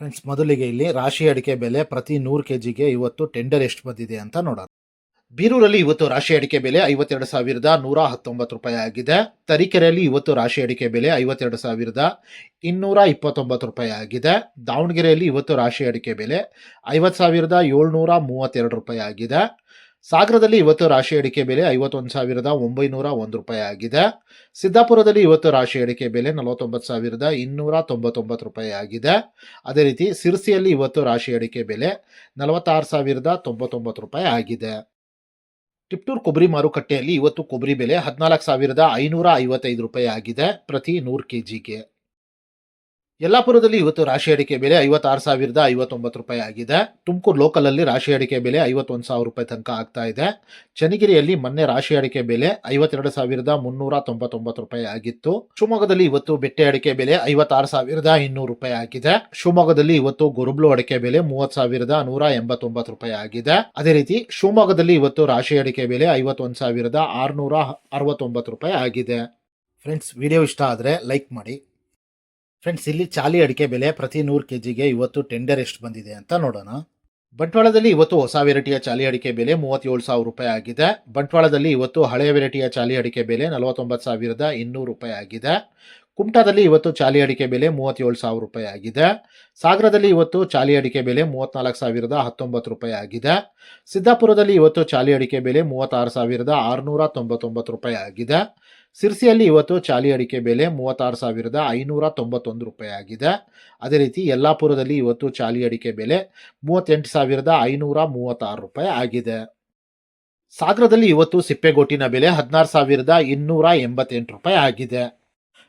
Friends ಮೊದಲಿಗೆ ಇಲ್ಲಿ ರಾಶಿ ಅಡಿಕೆ ಬೆಲೆ ಪ್ರತಿ ನೂರು ಕೆ ಜಿಗೆ ಇವತ್ತು ಟೆಂಡರ್ ಎಷ್ಟು ಬಂದಿದೆ ಅಂತ ನೋಡೋಣ. ಬೀರೂರಲ್ಲಿ ಇವತ್ತು ರಾಶಿ ಅಡಿಕೆ ಬೆಲೆ ಐವತ್ತೆರಡು ಸಾವಿರದ ನೂರ ಹತ್ತೊಂಬತ್ತು ರೂಪಾಯಿ ಆಗಿದೆ. ತರೀಕೆರೆಯಲ್ಲಿ ಇವತ್ತು ರಾಶಿ ಅಡಿಕೆ ಬೆಲೆ ಐವತ್ತೆರಡು ಸಾವಿರದ ಇನ್ನೂರ ಇಪ್ಪತ್ತೊಂಬತ್ತು ರೂಪಾಯಿ ಆಗಿದೆ. ದಾವಣಗೆರೆಯಲ್ಲಿ ಇವತ್ತು ರಾಶಿ ಅಡಿಕೆ ಬೆಲೆ ಐವತ್ತು ಸಾವಿರದ ಏಳ್ನೂರ ಮೂವತ್ತೆರಡು ರೂಪಾಯಿ ಆಗಿದೆ. ಸಾಗರದಲ್ಲಿ ಇವತ್ತು ರಾಶಿ ಅಡಿಕೆ ಬೆಲೆ ಐವತ್ತೊಂದು ಸಾವಿರದ ಒಂಬೈನೂರ ಒಂದು ರೂಪಾಯಿ ಆಗಿದೆ. ಸಿದ್ದಾಪುರದಲ್ಲಿ ಇವತ್ತು ರಾಶಿ ಅಡಿಕೆ ಬೆಲೆ ನಲವತ್ತೊಂಬತ್ತು ಸಾವಿರದ ಇನ್ನೂರ ತೊಂಬತ್ತೊಂಬತ್ತು ರೂಪಾಯಿ ಆಗಿದೆ. ಅದೇ ರೀತಿ ಸಿರ್ಸಿಯಲ್ಲಿ ಇವತ್ತು ರಾಶಿ ಅಡಿಕೆ ಬೆಲೆ ನಲವತ್ತಾರು ಸಾವಿರದ ತೊಂಬತ್ತೊಂಬತ್ತು ರೂಪಾಯಿ ಆಗಿದೆ. ಟಿಪ್ಟೂರ್ ಕೊಬ್ಬರಿ ಮಾರುಕಟ್ಟೆಯಲ್ಲಿ ಇವತ್ತು ಕೊಬ್ಬರಿ ಬೆಲೆ ಹದಿನಾಲ್ಕು ಸಾವಿರದ ಐನೂರ ಐವತ್ತೈದು ರೂಪಾಯಿ ಆಗಿದೆ ಪ್ರತಿ ನೂರು ಕೆ ಜಿಗೆ ಯಲ್ಲಾಪುರದಲ್ಲಿ ಇವತ್ತು ರಾಶಿ ಅಡಿಕೆ ಬೆಲೆ ಐವತ್ತಾರು ಸಾವಿರದ ಐವತ್ತೊಂಬತ್ತು ರೂಪಾಯಿ ಆಗಿದೆ. ತುಮಕೂರು ಲೋಕಲಲ್ಲಿ ರಾಶಿ ಅಡಿಕೆ ಬೆಲೆ ಐವತ್ತೊಂದು ಸಾವಿರ ರೂಪಾಯಿ ತನಕ ಆಗ್ತಾ ಇದೆ. ಚನ್ನಗಿರಿಯಲ್ಲಿ ಮೊನ್ನೆ ರಾಶಿ ಅಡಿಕೆ ಬೆಲೆ ಐವತ್ತೆರಡು ಸಾವಿರದ ಮುನ್ನೂರ ತೊಂಬತ್ತೊಂಬತ್ತು ರೂಪಾಯಿ ಆಗಿತ್ತು. ಶಿವಮೊಗ್ಗದಲ್ಲಿ ಇವತ್ತು ಬೆಟ್ಟೆ ಅಡಿಕೆ ಬೆಲೆ ಐವತ್ತಾರು ಸಾವಿರದ ಇನ್ನೂರು ರೂಪಾಯಿ ಆಗಿದೆ. ಶಿವಮೊಗ್ಗದಲ್ಲಿ ಇವತ್ತು ಗೊರುಬ್ಲು ಅಡಿಕೆ ಬೆಲೆ ಮೂವತ್ತು ಸಾವಿರದ ನೂರ ಎಂಬತ್ತೊಂಬತ್ತು ರೂಪಾಯಿ ಆಗಿದೆ. ಅದೇ ರೀತಿ ಶಿವಮೊಗ್ಗದಲ್ಲಿ ಇವತ್ತು ರಾಶಿ ಅಡಿಕೆ ಬೆಲೆ ಐವತ್ತೊಂದು ಸಾವಿರದ ಆರುನೂರ ಅರವತ್ತೊಂಬತ್ತು ರೂಪಾಯಿ ಆಗಿದೆ. ಫ್ರೆಂಡ್ಸ್ ವಿಡಿಯೋ ಇಷ್ಟ ಆದರೆ ಲೈಕ್ ಮಾಡಿ. ಫ್ರೆಂಡ್ಸ್ ಇಲ್ಲಿ ಚಾಲಿ ಅಡಿಕೆ ಬೆಲೆ ಪ್ರತಿ ನೂರು ಕೆ ಜಿಗೆ ಇವತ್ತು ಟೆಂಡರ್ ಎಷ್ಟು ಬಂದಿದೆ ಅಂತ ನೋಡೋಣ. ಬಂಟ್ವಾಳದಲ್ಲಿ ಇವತ್ತು ಹೊಸ ವೆರೈಟಿಯ ಚಾಲಿ ಅಡಿಕೆ ಬೆಲೆ ಮೂವತ್ತೇಳು ಸಾವಿರ ರೂಪಾಯಿ ಆಗಿದೆ. ಬಂಟ್ವಾಳದಲ್ಲಿ ಇವತ್ತು ಹಳೆಯ ವೆರೈಟಿಯ ಚಾಲಿ ಅಡಿಕೆ ಬೆಲೆ ನಲವತ್ತೊಂಬತ್ತು ಸಾವಿರದ ಇನ್ನೂರು ರೂಪಾಯಿ ಆಗಿದೆ. ಕುಮಟಾದಲ್ಲಿ ಇವತ್ತು ಚಾಲಿ ಅಡಿಕೆ ಬೆಲೆ ಮೂವತ್ತೇಳು ಸಾವಿರ ರೂಪಾಯಿ ಆಗಿದೆ. ಸಾಗರದಲ್ಲಿ ಇವತ್ತು ಚಾಲಿ ಅಡಿಕೆ ಬೆಲೆ ಮೂವತ್ತ್ನಾಲ್ಕು ಸಾವಿರದ ಹತ್ತೊಂಬತ್ತು ರೂಪಾಯಿ ಆಗಿದೆ. ಸಿದ್ದಾಪುರದಲ್ಲಿ ಇವತ್ತು ಚಾಲಿ ಅಡಿಕೆ ಬೆಲೆ ಮೂವತ್ತಾರು ಸಾವಿರದ ಆರುನೂರ ತೊಂಬತ್ತೊಂಬತ್ತು ರೂಪಾಯಿ ಆಗಿದೆ. ಸಿರ್ಸಿಯಲ್ಲಿ ಇವತ್ತು ಚಾಲಿ ಅಡಿಕೆ ಬೆಲೆ ಮೂವತ್ತಾರು ಸಾವಿರದ ಐನೂರ ತೊಂಬತ್ತೊಂದು ರೂಪಾಯಿ ಆಗಿದೆ. ಅದೇ ರೀತಿ ಯಲ್ಲಾಪುರದಲ್ಲಿ ಇವತ್ತು ಚಾಲಿ ಅಡಿಕೆ ಬೆಲೆ ಮೂವತ್ತೆಂಟು ಸಾವಿರದ ಐನೂರ ಮೂವತ್ತಾರು ರೂಪಾಯಿ ಆಗಿದೆ. ಸಾಗರದಲ್ಲಿ ಇವತ್ತು ಸಿಪ್ಪೆಗೋಟಿನ ಬೆಲೆ ಹದಿನಾರು ಸಾವಿರದ ಇನ್ನೂರ ಎಂಬತ್ತೆಂಟು ರೂಪಾಯಿ ಆಗಿದೆ.